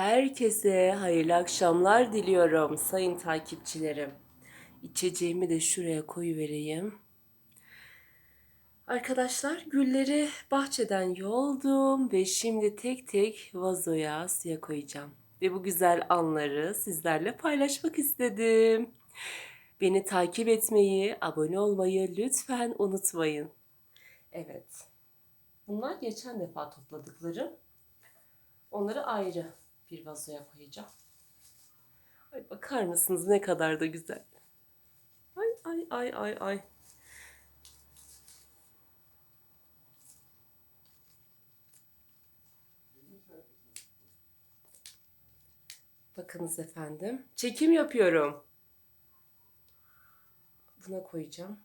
Herkese hayırlı akşamlar diliyorum sayın takipçilerim. İçeceğimi de şuraya koyuvereyim. Arkadaşlar gülleri bahçeden yoldum ve şimdi tek tek vazoya suya koyacağım. Ve bu güzel anları sizlerle paylaşmak istedim. Beni takip etmeyi, abone olmayı lütfen unutmayın. Evet. Bunlar geçen defa topladıklarım. Onları ayrı bir vazoya koyacağım. Ay bakar mısınız ne kadar da güzel. Ay ay ay ay ay. Bakınız efendim. Çekim yapıyorum. Buna koyacağım.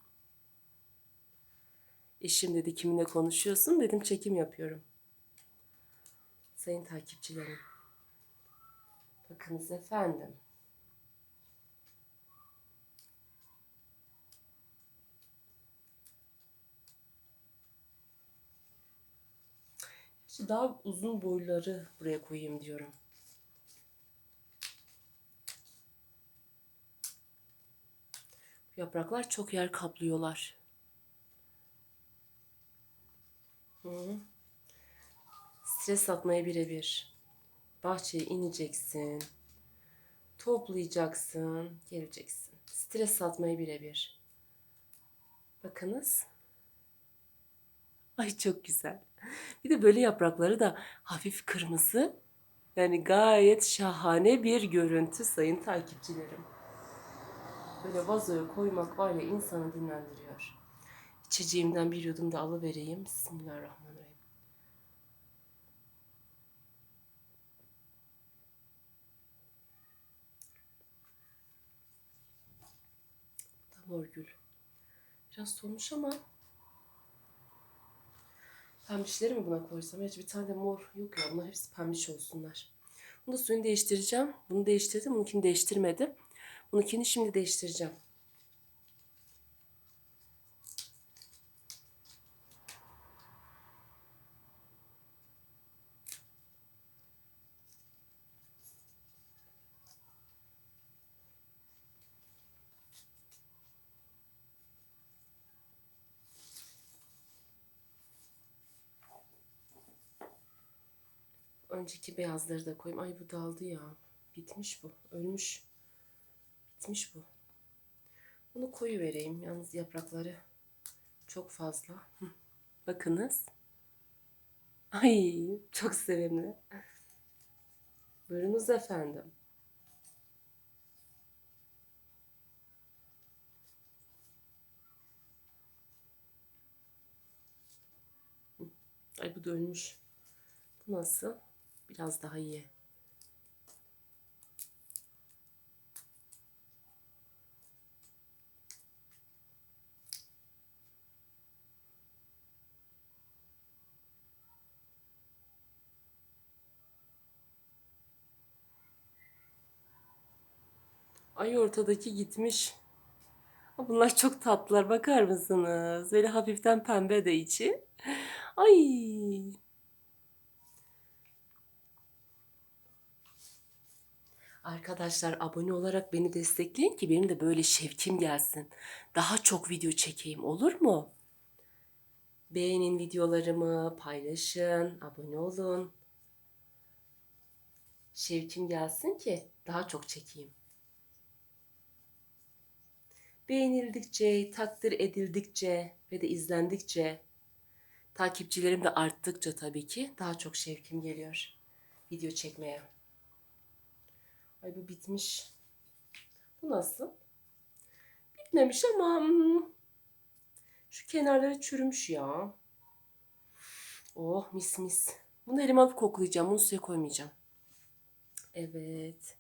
Eşim dedi kiminle konuşuyorsun? Dedim çekim yapıyorum. Sayın takipçilerim. Bakınız efendim. İşte daha uzun boyları buraya koyayım diyorum. Yapraklar çok yer kaplıyorlar. Hı. Stres atmaya birebir. Bahçeye ineceksin. Toplayacaksın. Geleceksin. Stres atmaya birebir. Bakınız. Ay çok güzel. Bir de böyle yaprakları da hafif kırmızı. Yani gayet şahane bir görüntü sayın takipçilerim. Böyle vazoya koymak var ya insanı dinlendiriyor. İçeceğimden bir yudum da alıvereyim. Bismillahirrahmanirrahim. Bu da mor gül. Biraz solmuş ama pembişleri mi buna koysam? Evet bir tane de mor yok ya bunlar hepsi pembiş olsunlar. Bunu da suyunu değiştireceğim. Bunu değiştirdim. Bununkini değiştirmedim. Bununkini şimdi değiştireceğim. Önceki beyazları da koyayım. Ay bu daldı ya. Bitmiş bu. Ölmüş. Bitmiş bu. Bunu koyu vereyim. Yalnız yaprakları çok fazla. Bakınız. Ay çok sevimli. Buyurunuz efendim. Ay bu da ölmüş. Bu nasıl? Biraz daha iyi. Ay ortadaki gitmiş. Bunlar çok tatlılar bakar mısınız? Böyle hafiften pembe de içi. Ay. Arkadaşlar abone olarak beni destekleyin ki benim de böyle şevkim gelsin. Daha çok video çekeyim olur mu? Beğenin videolarımı, paylaşın, abone olun. Şevkim gelsin ki daha çok çekeyim. Beğenildikçe, takdir edildikçe ve de izlendikçe, takipçilerim de arttıkça tabii ki daha çok şevkim geliyor video çekmeye. Ay bu bitmiş. Bu nasıl? Bitmemiş ama hmm, şu kenarları çürümüş ya. Oh mis mis. Bunu elime alıp koklayacağım. Bunu suya koymayacağım. Evet.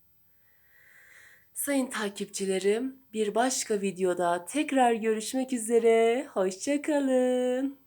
Sayın takipçilerim, bir başka videoda tekrar görüşmek üzere. Hoşçakalın.